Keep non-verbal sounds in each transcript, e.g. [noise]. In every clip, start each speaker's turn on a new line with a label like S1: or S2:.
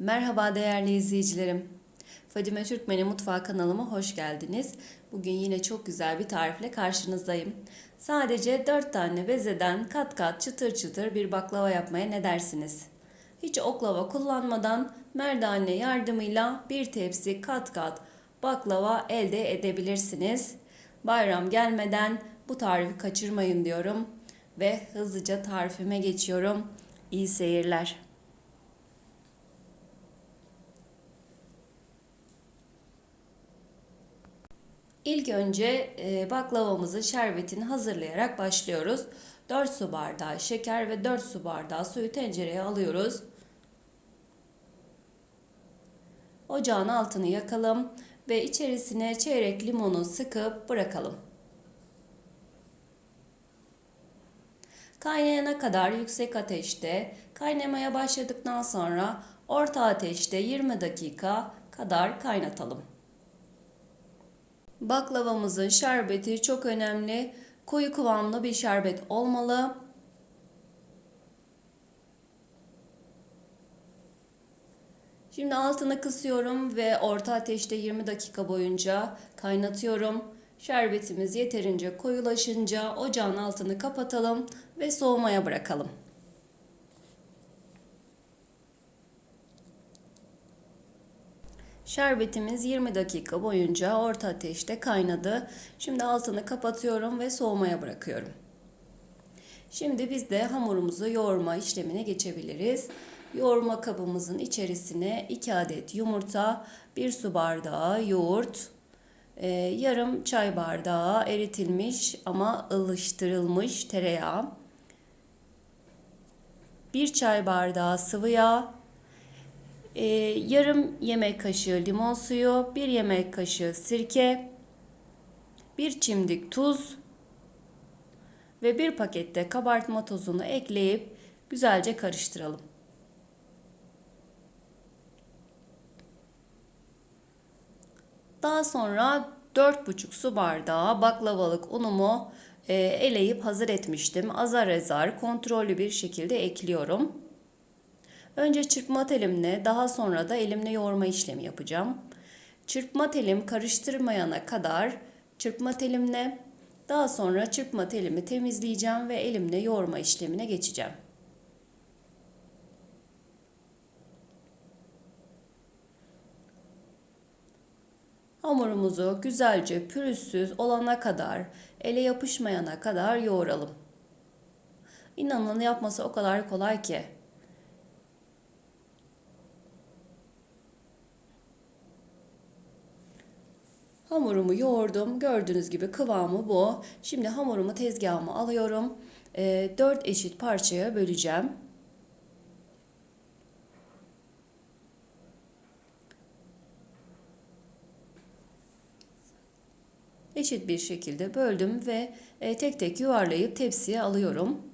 S1: Merhaba değerli izleyicilerim. Fadime Türkmen'in mutfağı kanalıma hoş geldiniz. Bugün yine çok güzel bir tarifle karşınızdayım. Sadece 4 tane bezeden kat kat çıtır çıtır bir baklava yapmaya ne dersiniz? Hiç oklava kullanmadan merdane yardımıyla bir tepsi kat kat baklava elde edebilirsiniz. Bayram gelmeden bu tarifi kaçırmayın diyorum ve hızlıca tarifime geçiyorum. İyi seyirler. İlk önce e, baklavamızın şerbetini hazırlayarak başlıyoruz. 4 su bardağı şeker ve 4 su bardağı suyu tencereye alıyoruz. Ocağın altını yakalım ve içerisine çeyrek limonu sıkıp bırakalım. Kaynayana kadar yüksek ateşte, kaynamaya başladıktan sonra orta ateşte 20 dakika kadar kaynatalım. Baklavamızın şerbeti çok önemli. Koyu kıvamlı bir şerbet olmalı. Şimdi altını kısıyorum ve orta ateşte 20 dakika boyunca kaynatıyorum. Şerbetimiz yeterince koyulaşınca ocağın altını kapatalım ve soğumaya bırakalım. Şerbetimiz 20 dakika boyunca orta ateşte kaynadı. Şimdi altını kapatıyorum ve soğumaya bırakıyorum. Şimdi biz de hamurumuzu yoğurma işlemine geçebiliriz. Yoğurma kabımızın içerisine 2 adet yumurta, 1 su bardağı yoğurt, e, yarım çay bardağı eritilmiş ama ılıştırılmış tereyağı, 1 çay bardağı sıvı yağ, e, yarım yemek kaşığı limon suyu, 1 yemek kaşığı sirke, 1 çimdik tuz ve 1 pakette kabartma tozunu ekleyip güzelce karıştıralım. Daha sonra 4,5 su bardağı baklavalık unumu e, eleyip hazır etmiştim. Azar azar kontrollü bir şekilde ekliyorum. Önce çırpma telimle daha sonra da elimle yoğurma işlemi yapacağım. Çırpma telim karıştırmayana kadar çırpma telimle daha sonra çırpma telimi temizleyeceğim ve elimle yoğurma işlemine geçeceğim. Hamurumuzu güzelce pürüzsüz olana kadar, ele yapışmayana kadar yoğuralım. İnanın yapması o kadar kolay ki. Hamurumu yoğurdum. Gördüğünüz gibi kıvamı bu. Şimdi hamurumu tezgahıma alıyorum. E, ee, 4 eşit parçaya böleceğim. Eşit bir şekilde böldüm ve e, tek tek yuvarlayıp tepsiye alıyorum.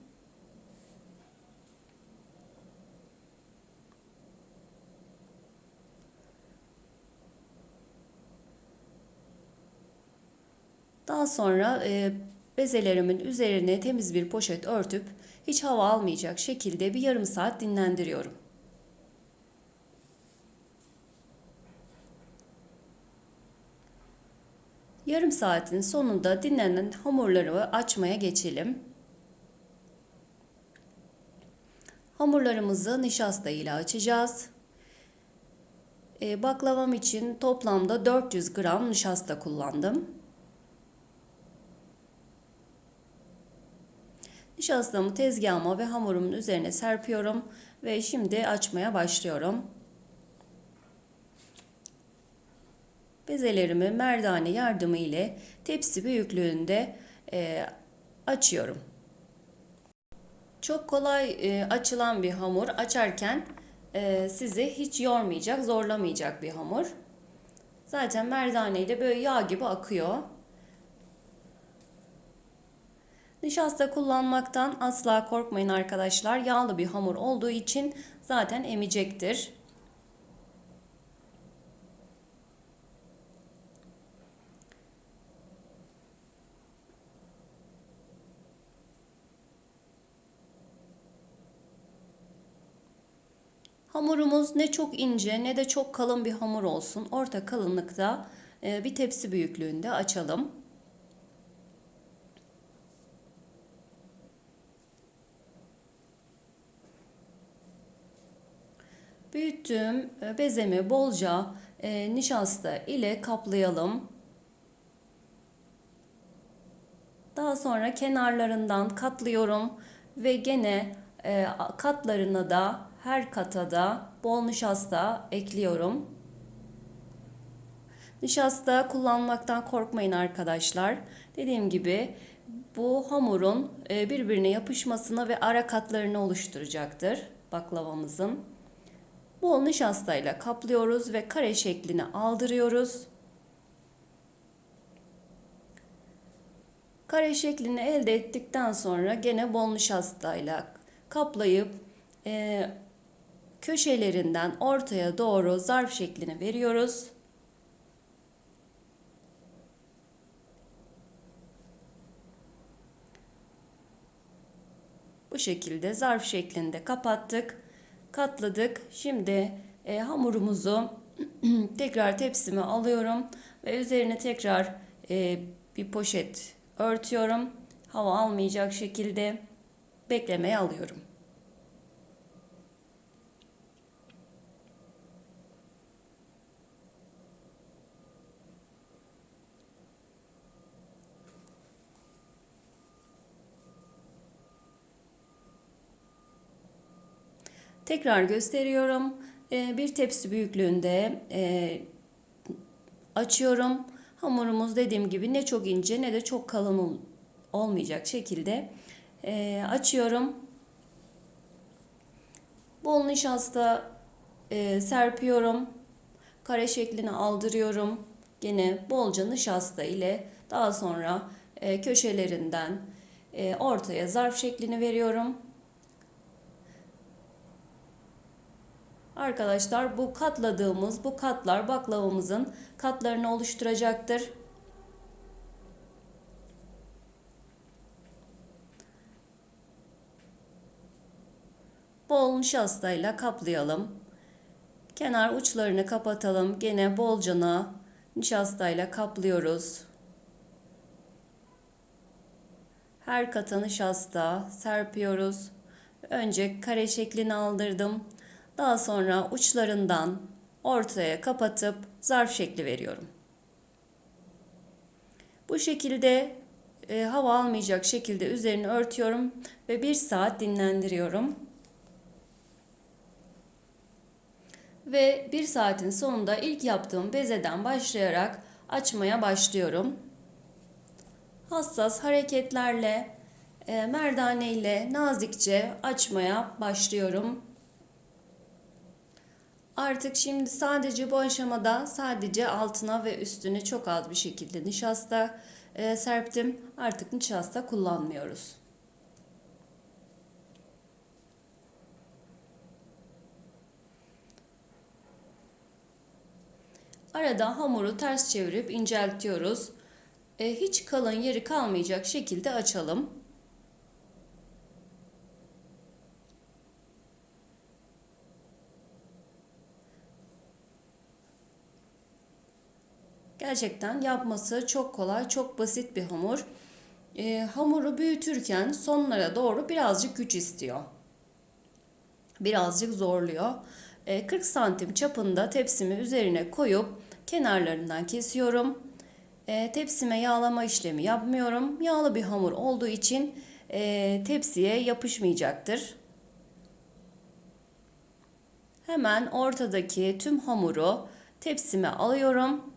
S1: Daha sonra e, bezelerimin üzerine temiz bir poşet örtüp hiç hava almayacak şekilde bir yarım saat dinlendiriyorum. Yarım saatin sonunda dinlenen hamurları açmaya geçelim. Hamurlarımızı nişasta ile açacağız. E, baklavam için toplamda 400 gram nişasta kullandım. Nişastamı tezgahıma ve hamurumun üzerine serpiyorum ve şimdi açmaya başlıyorum. Bezelerimi merdane yardımı ile tepsi büyüklüğünde e, açıyorum. Çok kolay e, açılan bir hamur. Açarken e, sizi hiç yormayacak, zorlamayacak bir hamur. Zaten merdane ile böyle yağ gibi akıyor. Nişasta kullanmaktan asla korkmayın arkadaşlar. Yağlı bir hamur olduğu için zaten emecektir. Hamurumuz ne çok ince ne de çok kalın bir hamur olsun. Orta kalınlıkta e, bir tepsi büyüklüğünde açalım. Büyüttüğüm e, bezemi bolca e, nişasta ile kaplayalım. Daha sonra kenarlarından katlıyorum ve gene e, katlarına da her kata da bol nişasta ekliyorum. Nişasta kullanmaktan korkmayın arkadaşlar. Dediğim gibi bu hamurun e, birbirine yapışmasını ve ara katlarını oluşturacaktır baklavamızın. Bol nişastayla kaplıyoruz ve kare şeklini aldırıyoruz. Kare şeklini elde ettikten sonra gene bol nişastayla kaplayıp e, köşelerinden ortaya doğru zarf şeklini veriyoruz. Bu şekilde zarf şeklinde kapattık, katladık. Şimdi e, hamurumuzu [clears throat] tekrar tepsime alıyorum ve üzerine tekrar e, bir poşet örtüyorum. Hava almayacak şekilde beklemeye alıyorum. Tekrar gösteriyorum. Ee, bir tepsi büyüklüğünde e, açıyorum. Hamurumuz dediğim gibi ne çok ince ne de çok kalın olmayacak şekilde e, açıyorum. Bol nişasta e, serpiyorum. Kare şeklini aldırıyorum. Gene bolca nişasta ile daha sonra köşelerinden ortaya zarf şeklini veriyorum. Arkadaşlar bu katladığımız bu katlar baklavamızın katlarını oluşturacaktır. Bol nişastayla kaplayalım. Kenar uçlarını kapatalım. Gene bolcana nişastayla kaplıyoruz. Her kata nişasta serpiyoruz. Önce kare şeklini aldırdım. Daha sonra uçlarından ortaya kapatıp zarf şekli veriyorum. Bu şekilde e, hava almayacak şekilde üzerini örtüyorum ve bir saat dinlendiriyorum. Ve bir saatin sonunda ilk yaptığım bezeden başlayarak açmaya başlıyorum. Hassas hareketlerle, e, merdane ile nazikçe açmaya başlıyorum. Artık şimdi sadece bu aşamada sadece altına ve üstüne çok az bir şekilde nişasta e, serptim. Artık nişasta kullanmıyoruz. Arada hamuru ters çevirip inceltiyoruz. E, hiç kalın yeri kalmayacak şekilde açalım. Gerçekten yapması çok kolay, çok basit bir hamur. E, hamuru büyütürken sonlara doğru birazcık güç istiyor. Birazcık zorluyor. E, 40 santim çapında tepsimi üzerine koyup kenarlarından kesiyorum. E, tepsime yağlama işlemi yapmıyorum. Yağlı bir hamur olduğu için e, tepsiye yapışmayacaktır. Hemen ortadaki tüm hamuru tepsime alıyorum.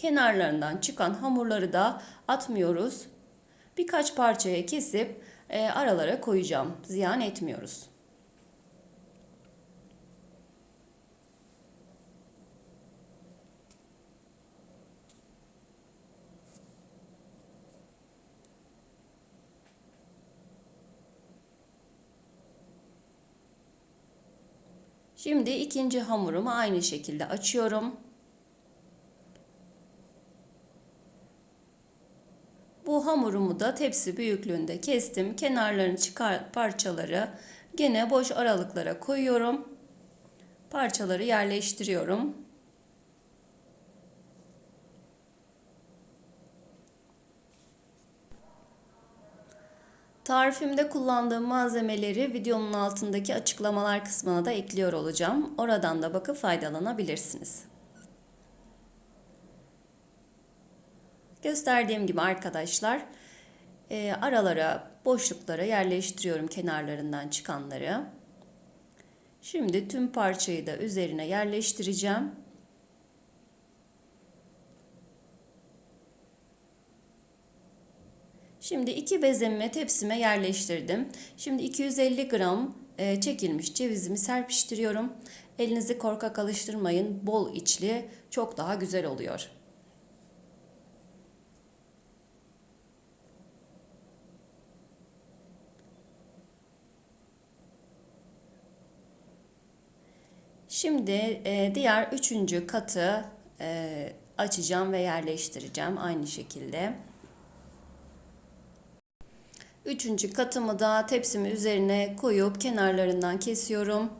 S1: Kenarlarından çıkan hamurları da atmıyoruz. Birkaç parçaya kesip e, aralara koyacağım. Ziyan etmiyoruz. Şimdi ikinci hamurumu aynı şekilde açıyorum. Bu hamurumu da tepsi büyüklüğünde kestim. Kenarlarını çıkar parçaları gene boş aralıklara koyuyorum. parçaları yerleştiriyorum. Tarifimde kullandığım malzemeleri videonun altındaki açıklamalar kısmına da ekliyor olacağım. Oradan da bakıp faydalanabilirsiniz. Gösterdiğim gibi arkadaşlar e, aralara, boşluklara yerleştiriyorum kenarlarından çıkanları. Şimdi tüm parçayı da üzerine yerleştireceğim. Şimdi iki bezemi tepsime yerleştirdim. Şimdi 250 gram e, çekilmiş cevizimi serpiştiriyorum. Elinizi korkak alıştırmayın. Bol içli çok daha güzel oluyor. Şimdi e, diğer üçüncü katı e, açacağım ve yerleştireceğim aynı şekilde. Üçüncü katımı da tepsimi üzerine koyup kenarlarından kesiyorum.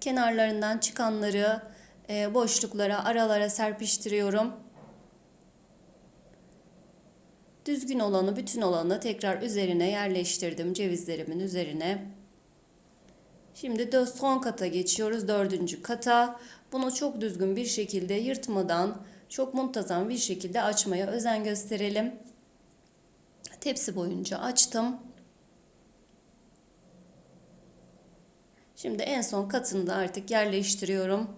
S1: Kenarlarından çıkanları e, boşluklara, aralara serpiştiriyorum. Düzgün olanı, bütün olanı tekrar üzerine yerleştirdim cevizlerimin üzerine. Şimdi de son kata geçiyoruz. Dördüncü kata. Bunu çok düzgün bir şekilde yırtmadan çok muntazam bir şekilde açmaya özen gösterelim. Tepsi boyunca açtım. Şimdi en son katını da artık yerleştiriyorum.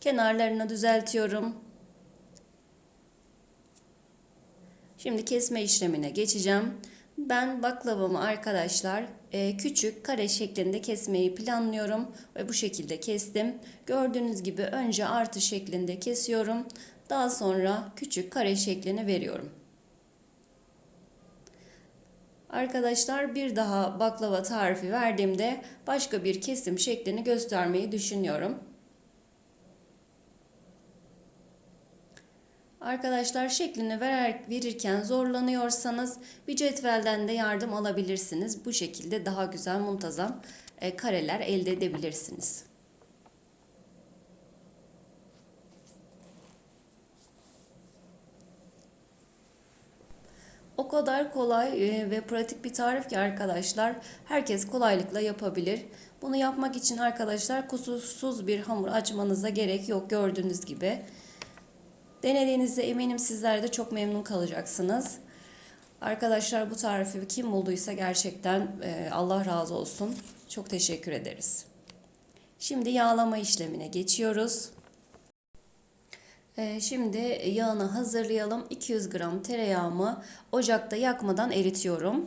S1: Kenarlarını düzeltiyorum. Şimdi kesme işlemine geçeceğim. Ben baklavamı arkadaşlar e, küçük kare şeklinde kesmeyi planlıyorum ve bu şekilde kestim. Gördüğünüz gibi önce artı şeklinde kesiyorum. Daha sonra küçük kare şeklini veriyorum. Arkadaşlar bir daha baklava tarifi verdiğimde başka bir kesim şeklini göstermeyi düşünüyorum. Arkadaşlar şeklini verer, verirken zorlanıyorsanız bir cetvelden de yardım alabilirsiniz. Bu şekilde daha güzel muntazam e, kareler elde edebilirsiniz. O kadar kolay e, ve pratik bir tarif ki arkadaşlar herkes kolaylıkla yapabilir. Bunu yapmak için arkadaşlar kusursuz bir hamur açmanıza gerek yok gördüğünüz gibi. Denediğinizde eminim sizler de çok memnun kalacaksınız. Arkadaşlar bu tarifi kim bulduysa gerçekten e, Allah razı olsun. Çok teşekkür ederiz. Şimdi yağlama işlemine geçiyoruz. E, şimdi yağını hazırlayalım. 200 gram tereyağımı ocakta yakmadan eritiyorum.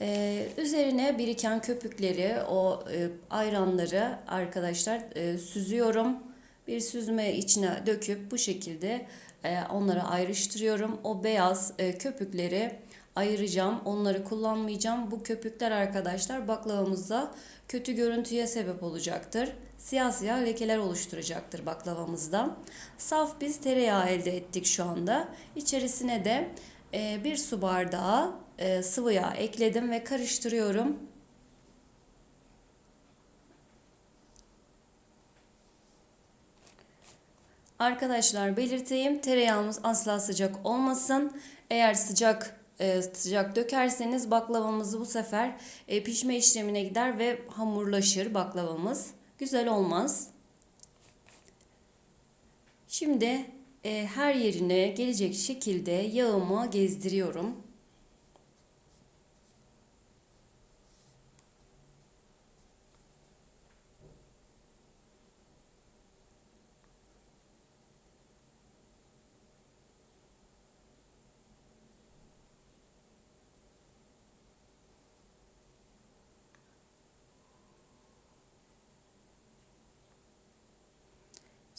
S1: E, üzerine biriken köpükleri, o ayranları arkadaşlar süzüyorum bir süzme içine döküp bu şekilde e, onları ayrıştırıyorum. O beyaz e, köpükleri ayıracağım. Onları kullanmayacağım. Bu köpükler arkadaşlar baklavamızda kötü görüntüye sebep olacaktır. Siyah siyah lekeler oluşturacaktır baklavamızda. Saf biz tereyağı elde ettik şu anda. İçerisine de e, bir su bardağı sıvı yağ ekledim ve karıştırıyorum. Arkadaşlar belirteyim tereyağımız asla sıcak olmasın. Eğer sıcak e, sıcak dökerseniz baklavamızı bu sefer e, pişme işlemine gider ve hamurlaşır baklavamız. Güzel olmaz. Şimdi e, her yerine gelecek şekilde yağımı gezdiriyorum.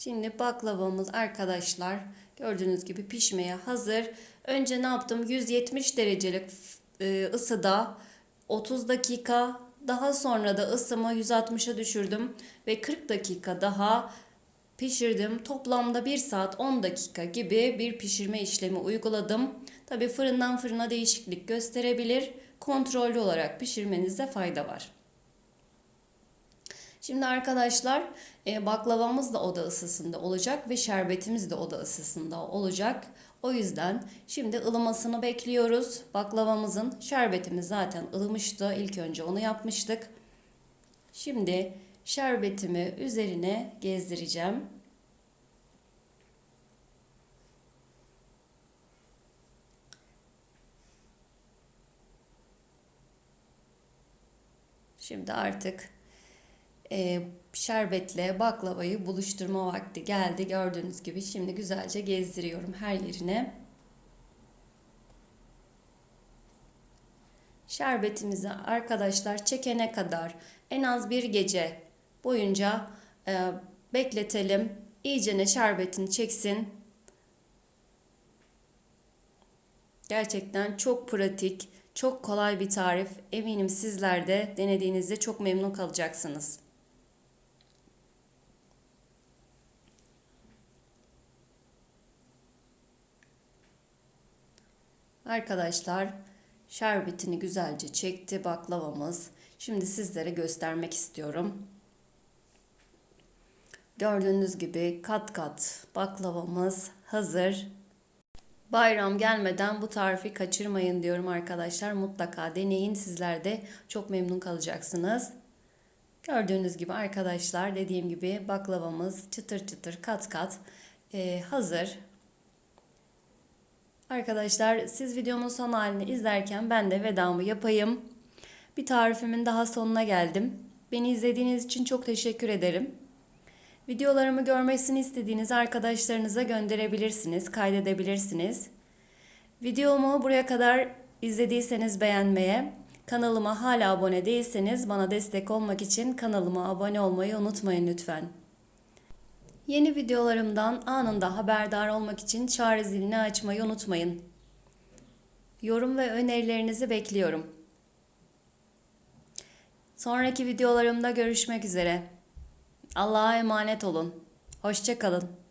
S1: Şimdi baklavamız arkadaşlar gördüğünüz gibi pişmeye hazır. Önce ne yaptım? 170 derecelik e, ısıda 30 dakika daha sonra da ısımı 160'a düşürdüm ve 40 dakika daha pişirdim. Toplamda 1 saat 10 dakika gibi bir pişirme işlemi uyguladım. Tabi fırından fırına değişiklik gösterebilir. Kontrollü olarak pişirmenizde fayda var. Şimdi arkadaşlar e, baklavamız da oda ısısında olacak ve şerbetimiz de oda ısısında olacak. O yüzden şimdi ılımasını bekliyoruz. Baklavamızın şerbetimiz zaten ılımıştı. İlk önce onu yapmıştık. Şimdi şerbetimi üzerine gezdireceğim. Şimdi artık e, şerbetle baklavayı buluşturma vakti geldi. Gördüğünüz gibi şimdi güzelce gezdiriyorum her yerine. Şerbetimizi arkadaşlar çekene kadar en az bir gece boyunca e, bekletelim. İyicene şerbetini çeksin. Gerçekten çok pratik, çok kolay bir tarif. Eminim sizler de denediğinizde çok memnun kalacaksınız. Arkadaşlar şerbetini güzelce çekti baklavamız. Şimdi sizlere göstermek istiyorum. Gördüğünüz gibi kat kat baklavamız hazır. Bayram gelmeden bu tarifi kaçırmayın diyorum arkadaşlar. Mutlaka deneyin. Sizler de çok memnun kalacaksınız. Gördüğünüz gibi arkadaşlar dediğim gibi baklavamız çıtır çıtır kat kat e, hazır. Arkadaşlar siz videomun son halini izlerken ben de vedamı yapayım. Bir tarifimin daha sonuna geldim. Beni izlediğiniz için çok teşekkür ederim. Videolarımı görmesini istediğiniz arkadaşlarınıza gönderebilirsiniz, kaydedebilirsiniz. Videomu buraya kadar izlediyseniz beğenmeye, kanalıma hala abone değilseniz bana destek olmak için kanalıma abone olmayı unutmayın lütfen. Yeni videolarımdan anında haberdar olmak için çağrı zilini açmayı unutmayın. Yorum ve önerilerinizi bekliyorum. Sonraki videolarımda görüşmek üzere. Allah'a emanet olun. Hoşçakalın.